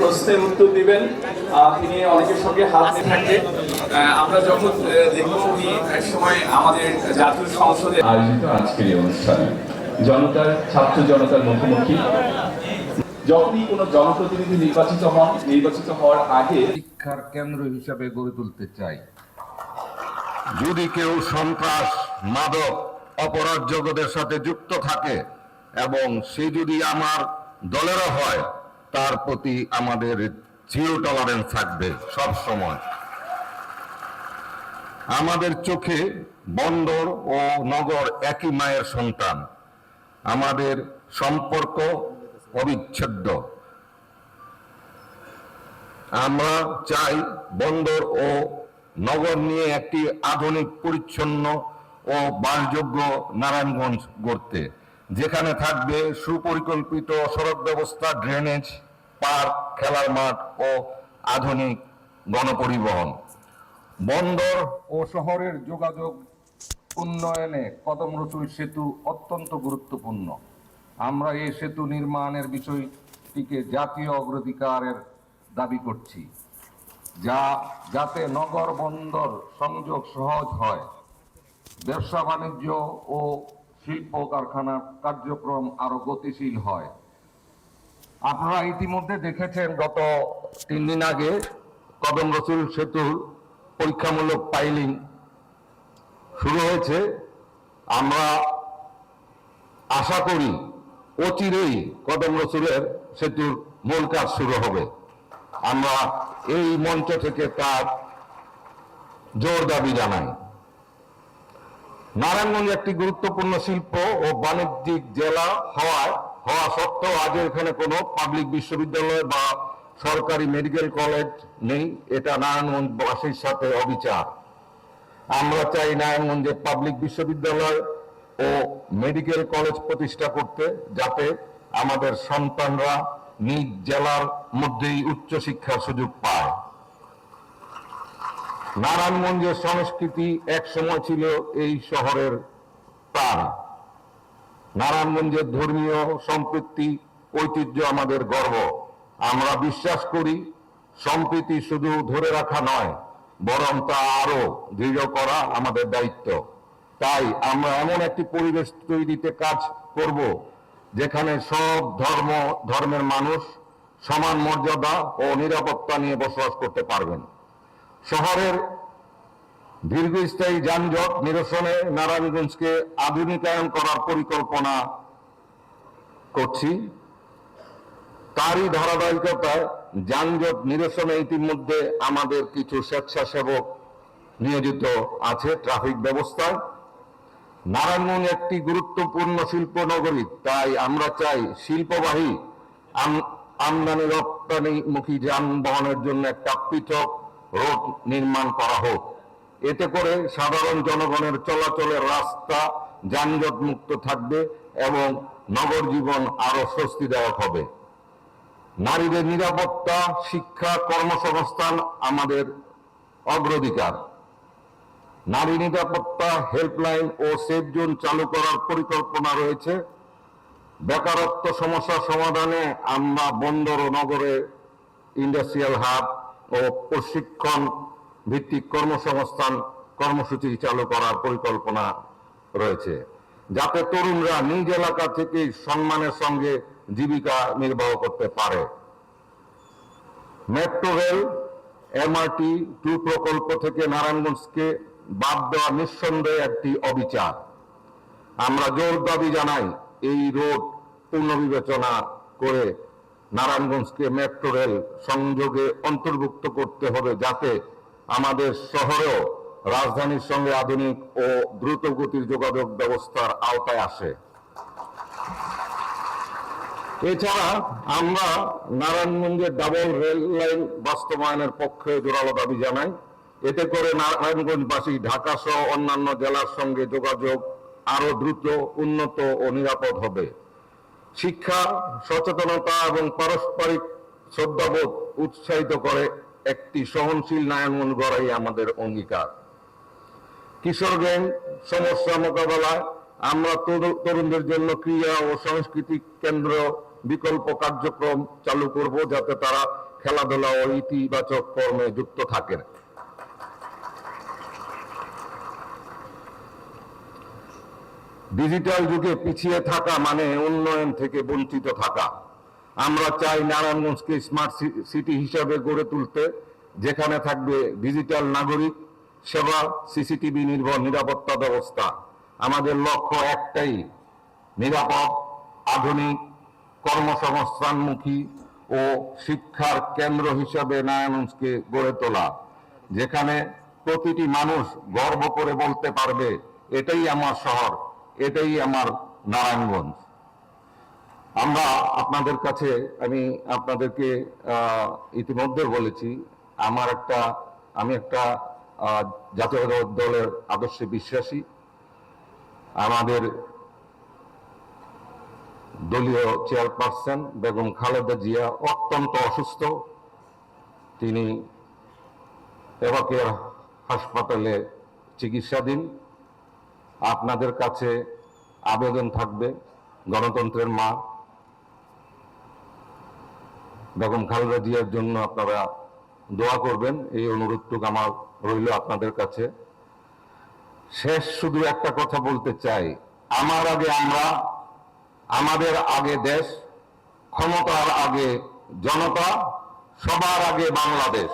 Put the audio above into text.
প্রশ্নের উত্তর দিবেন। তিনি অনেকের সঙ্গে হাত থাকবে। আমরা যখন দেখব উনি এক সময় আমাদের জাতীয় সংসদে আয়োজিত আজকের এই অনুষ্ঠানে জনতার ছাত্র জনতার মুখোমুখি। যখনই কোনো জনপ্রতিনিধি নির্বাচিত হন নির্বাচিত হওয়ার আগে শিক্ষার কেন্দ্র হিসাবে গড়ে তুলতে চাই। যদি কেউ সন্ত্রাস মাদক অপরাধ জগতের সাথে যুক্ত থাকে এবং সে যদি আমার দলেরও হয়, তার প্রতি আমাদের জিরো টলারেন্স থাকবে সব সময়। আমাদের চোখে বন্দর ও নগর একই মায়ের সন্তান। আমাদের সম্পর্ক অবিচ্ছেদ্য। আমরা চাই বন্দর ও নগর নিয়ে একটি আধুনিক, পরিচ্ছন্ন ও বাসযোগ্য নারায়ণগঞ্জ গড়তে। যেখানে থাকবে সুপরিকল্পিত সড়ক ব্যবস্থা ড্রেনেজ পার্ক খেলার মাঠ ও আধুনিক গণপরিবহন। বন্দর ও শহরের যোগাযোগ উন্নয়নে কদম রসুল সেতু অত্যন্ত গুরুত্বপূর্ণ। আমরা এই সেতু নির্মাণের বিষয়টিকে জাতীয় অগ্রাধিকারের দাবি করছি, যা যাতে নগর বন্দর সংযোগ সহজ হয় ব্যবসা বাণিজ্য ও শিল্প কারখানার কার্যক্রম আরও গতিশীল হয়। আপনারা ইতিমধ্যে দেখেছেন, গত তিন দিন আগে কদম রসুল সেতুর পরীক্ষামূলক পাইলিং শুরু হয়েছে। আমরা আশা করি অচিরেই কদম রসুলের সেতুর মূল কাজ শুরু হবে। আমরা এই মঞ্চ থেকে তার জোর দাবি জানাই। নারায়ণগঞ্জ একটি গুরুত্বপূর্ণ শিল্প ও বাণিজ্যিক জেলা হওয়ায়, হওয়া সত্ত্বেও আজ এখানে কোনো পাবলিক বিশ্ববিদ্যালয় বা সরকারি মেডিকেল কলেজ নেই। এটা নারায়ণগঞ্জবাসীর সাথে অবিচার। আমরা চাই নারায়ণগঞ্জে পাবলিক বিশ্ববিদ্যালয় ও মেডিকেল কলেজ প্রতিষ্ঠা করতে, যাতে আমাদের সন্তানরা নিজ জেলার মধ্যেই উচ্চ শিক্ষার সুযোগ পায়। নারায়ণগঞ্জের সংস্কৃতি এক সময় ছিল এই শহরের প্রাণ। নারায়ণগঞ্জের ধর্মীয় সম্পৃক্তি ঐতিহ্য আমাদের গর্ব। আমরা বিশ্বাস করি, সম্প্রীতি শুধু ধরে রাখা নয়, বরং তা আরও দৃঢ় করা আমাদের দায়িত্ব। তাই আমরা এমন একটি পরিবেশ তৈরিতে কাজ করব, যেখানে সব ধর্ম, ধর্মের মানুষ সমান মর্যাদা ও নিরাপত্তা নিয়ে বসবাস করতে পারবেন। শহরের দীর্ঘস্থায়ী যানজট নিরসনে নারায়ণগঞ্জকে আধুনিকায়ন করার পরিকল্পনা করছি। তারই ধারাবাহিকতায় যানজট নিরসনে ইতিমধ্যে আমাদের কিছু স্বেচ্ছাসেবক নিয়োজিত আছে ট্রাফিক ব্যবস্থায় নারায়ণগঞ্জ একটি গুরুত্বপূর্ণ শিল্প নগরী তাই আমরা চাই শিল্পবাহী আম- আমদানি রপ্তানিমুখী যানবাহনের জন্য একটা পৃথক রোড নির্মাণ করা হোক। এতে করে সাধারণ জনগণের চলাচলের রাস্তা যানজট মুক্ত থাকবে এবং নগর জীবন আরও স্বস্তিদায়ক হবে। নারীদের নিরাপত্তা, শিক্ষা, কর্মসংস্থান আমাদের অগ্রাধিকার। নারী নিরাপত্তা হেল্পলাইন ও সেফ জোন চালু করার পরিকল্পনা রয়েছে। বেকারত্ব সমস্যা সমাধানে আমরা বন্দর ও নগরে ইন্ডাস্ট্রিয়াল হাব ও প্রশিক্ষণ ভিত্তিক কর্মসংস্থান কর্মসূচি চালু করার পরিকল্পনা রয়েছে, যাতে তরুণরা নিজ এলাকা থেকে সম্মানের সঙ্গে জীবিকা নির্বাহ করতে পারে। মেট্রো রেল, এমআরটি টু প্রকল্প থেকে নারায়ণগঞ্জকে বাদ দেওয়া নিঃসন্দেহে একটি অবিচার। আমরা জোর দাবি জানাই এই রোড পুনর্বিবেচনা করে নারায়ণগঞ্জকে মেট্রো রেল সংযোগে অন্তর্ভুক্ত করতে হবে যাতে আমাদের শহরেও রাজধানীর সঙ্গে আধুনিক ও দ্রুত গতির যোগাযোগ ব্যবস্থার আওতায় আসে। এছাড়া আমরা নারায়ণগঞ্জের ডাবল রেল লাইন বাস্তবায়নের পক্ষে জোরালো দাবি জানাই। এতে করে নারায়ণগঞ্জবাসী ঢাকা সহ অন্যান্য জেলার সঙ্গে যোগাযোগ আরও দ্রুত, উন্নত ও নিরাপদ হবে। শিক্ষা, সচেতনতা এবং পারস্পরিক শ্রদ্ধাবোধ উৎসাহিত করে একটি সহনশীল নারায়ণগঞ্জ গড়াই আমাদের অঙ্গীকার। কিশোর গ্যাং, সমস্যা মোকাবেলায় আমরা তরু- তরুণদের জন্য ক্রীড়া ও সাংস্কৃতিক কেন্দ্র বিকল্প কার্যক্রম চালু করব যাতে তারা খেলাধুলা ও ইতিবাচক কর্মে যুক্ত থাকেন। ডিজিটাল যুগে পিছিয়ে থাকা মানে উন্নয়ন থেকে বঞ্চিত থাকা। আমরা চাই নারায়ণগঞ্জকে স্মার্ট সিটি হিসাবে গড়ে তুলতে, যেখানে থাকবে ডিজিটাল নাগরিক, সেবা সিসিটিভি নির্ভর নিরাপত্তা ব্যবস্থা। আমাদের লক্ষ্য একটাই, নিরাপদ, আধুনিক, কর্মসংস্থানমুখী ও শিক্ষার কেন্দ্র হিসাবে নারায়ণগঞ্জকে গড়ে তোলা, যেখানে প্রতিটি মানুষ গর্ব করে বলতে পারবে, এটাই আমার শহর। এটাই আমার নারায়ণগঞ্জ। আমরা আপনাদের কাছে, আমি আপনাদেরকে ইতিমধ্যে বলেছি, আমার একটা, আমি একটা জাতীয় দলের আদর্শে বিশ্বাসী। আমাদের দলীয় চেয়ারপারসন বেগম খালেদা জিয়া অত্যন্ত অসুস্থ। তিনি এবাকের হাসপাতালে চিকিৎসাধীন। আপনাদের কাছে আবেদন থাকবে গণতন্ত্রের মা বেগম খালেদা জিয়ার জন্য আপনারা দোয়া করবেন। এই অনুরোধটুকু আমার রইল আপনাদের কাছে। শেষ শুধু একটা কথা বলতে চাই। আমার আগে আমরা, আমাদের আগে দেশ, ক্ষমতার আগে জনতা, সবার আগে বাংলাদেশ।